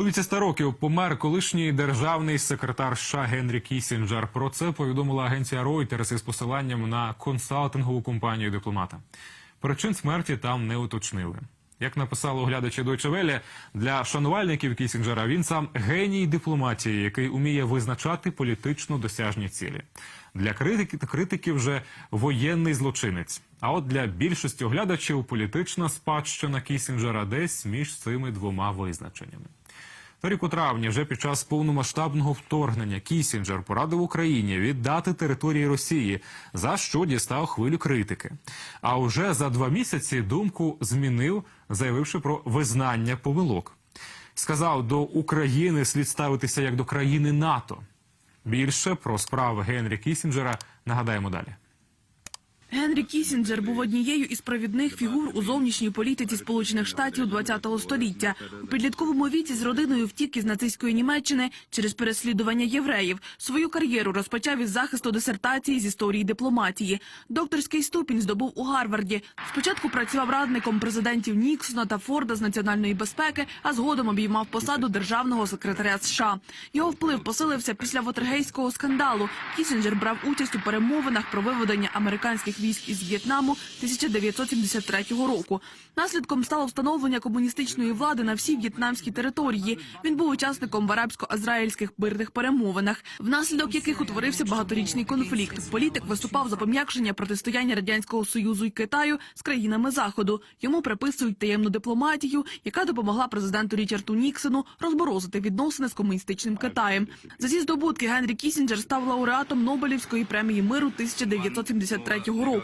У віці 100 років помер колишній державний секретар США Генрі Кісінджер. Про це повідомила агенція Reuters із посиланням на консалтингову компанію дипломата. Причин смерті там не уточнили. Як написали оглядачі Welle, для шанувальників Кісінджера він сам геній дипломатії, який уміє визначати політично досяжні цілі. Для критики, критиків вже воєнний злочинець. А от для більшості оглядачів політична спадщина Кісінджера десь між цими двома визначеннями. Торік у травні, вже під час повномасштабного вторгнення, Кісінджер порадив Україні віддати території Росії, за що дістав хвилю критики. А вже за два місяці думку змінив, заявивши про визнання помилок. Сказав, до України слід ставитися як до країни НАТО. Більше про справи Генрі Кісінджера нагадаємо далі. Генрі Кісінджер був однією із провідних фігур у зовнішній політиці Сполучених Штатів ХХ століття. У підлітковому віці з родиною втік із нацистської Німеччини через переслідування євреїв. Свою кар'єру розпочав із захисту дисертації з історії дипломатії. Докторський ступінь здобув у Гарварді. Спочатку працював радником президентів Ніксона та Форда з національної безпеки, а згодом обіймав посаду державного секретаря США. Його вплив посилився після Вотергейського скандалу. Кісінджер брав участь у перемовинах про виведення американських військ із В'єтнаму 1973 року. Наслідком стало встановлення комуністичної влади на всій в'єтнамській території. Він був учасником в арабсько-азраїльських мирних перемовинах, внаслідок яких утворився багаторічний конфлікт. Політик виступав за пом'якшення протистояння радянського союзу і Китаю з країнами заходу. Йому приписують таємну дипломатію, яка допомогла президенту Річарду Ніксону розморозити відносини з комуністичним Китаєм. За ці здобутки Генрі Кісінджер став лауреатом Нобелівської премії миру 1973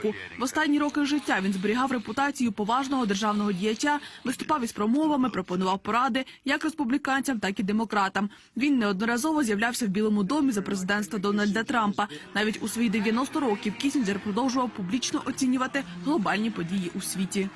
року. В останні роки життя він зберігав репутацію поважного державного діяча, виступав із промовами, пропонував поради як республіканцям, так і демократам. Він неодноразово з'являвся в Білому домі за президентства Дональда Трампа. Навіть у свої 90 років Кісінджер продовжував публічно оцінювати глобальні події у світі.